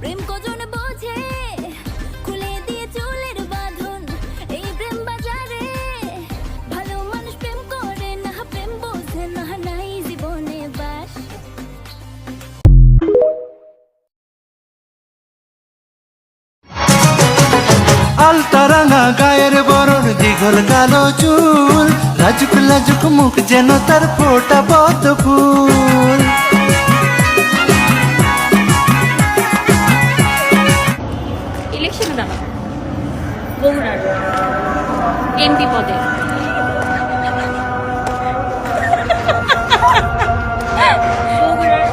প্রেম কজন বোঝে? খুলে দিয়ে চুলের বাঁধন, এই প্রেম বাজারে। ভালো মানুষ প্রেম না, প্রেম বোঝে না, নাই জীবনে বাস। আলতা গায়ের বরণ, দীঘল কালো চুল। লাজুক লাজুক মুখ যেন তার ফোটা পদ্ম ফুল। বগুড়ার এমপি পদে বগুড়ার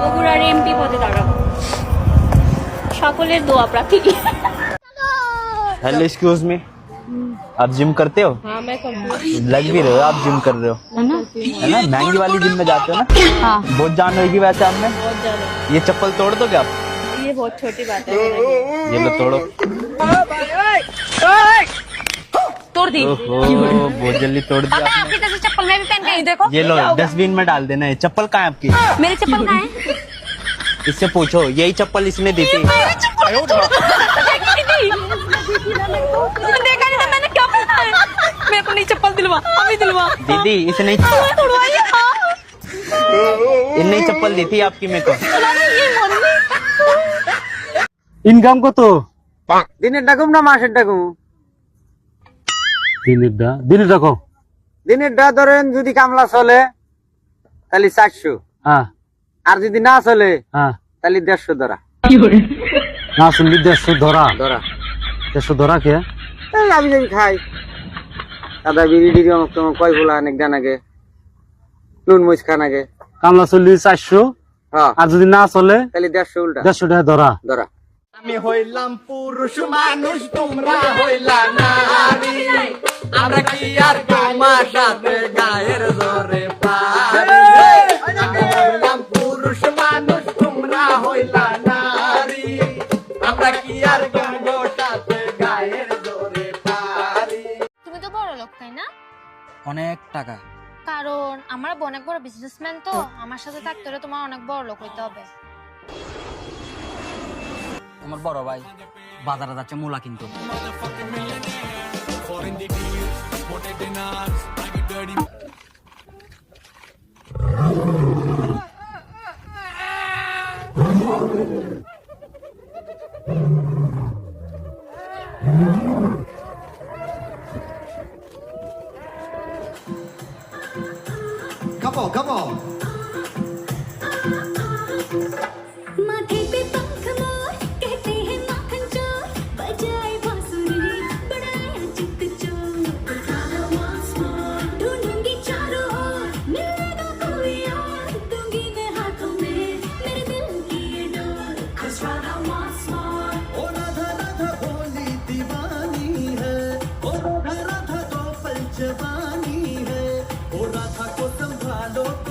বগুড়ার এমপি পদে দাঁড়াবো সকলের দোয়া প্রার্থী हेलो एक्सक्यूज मी आप जिम करते हो हाँ मैं करती लग भी रहे हो आप जिम कर रहे हो है ना महंगी वाली जिम में जाते हो ना हाँ बहुत जान होगी वैसे आप में बहुत ज्यादा ये चप्पल तोड़ दोगे आप ये बहुत छोटी बात है। ये लो तोड़ो। तोड़ दी। बहुत जल्दी तोड़ दिया। जैसे चप्पल मैं भी पहन के देखो। ये लो डस्टबिन में डाल देना है। चप्पल कहाँ है आपकी? मेरी चप्पल कहाँ है? इससे पूछो यही चप्पल इसने दी। थी मेरी को नहीं चप्पल दिलवा अभी दिलवा। दीदी इसने हाँ। इनने चप्पल दी थी आपकी मेरे को। ইনকাম কত? দিনের ডাকুম না মাসের ডাকুম? দিনের দা দিনের রাখো দিনের ডা ধরেন যদি কামলা চলে তাহলে চারশো। হ্যাঁ। আর যদি না চলে হ্যাঁ। তাহলে দেড়শো ধরা। না শুনলি দেড়শো ধরা। ধরা। দেড়শো ধরা কে? আমি যাবি খাই। দাদা বিড়ি ডিড়ি অমুক তমুক কয় বলা অনেক জানাগে নুন মরিচ খানাগে কামলা চল্লিশ চারশো। হ্যাঁ। আর যদি না চলে তাহলে দেড়শো উল্টা। দেড়শো টাকা ধরা। ধরা। আমি হইলাম পুরুষ মানুষ তোমরা হইলা নারী। আমরা কি আর তোমার সাথে গায়ের জোরে পারি? আমি হইলাম পুরুষ মানুষ তোমরা হইলা নারী। আমরা কি আর তোমার সাথে গায়ের জোরে পারি? তুমি তো বড় লোক তাই না? অনেক টাকা। কারণ আমার অনেক বড় বিজনেসম্যান তো আমার সাথে থাকতে হলে তোমার অনেক বড় লোক হইতে হবে। আমার বড় ভাই বাজারে যাচ্ছে মূলা কিন্তু Come on, come on. 너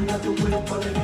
another will, but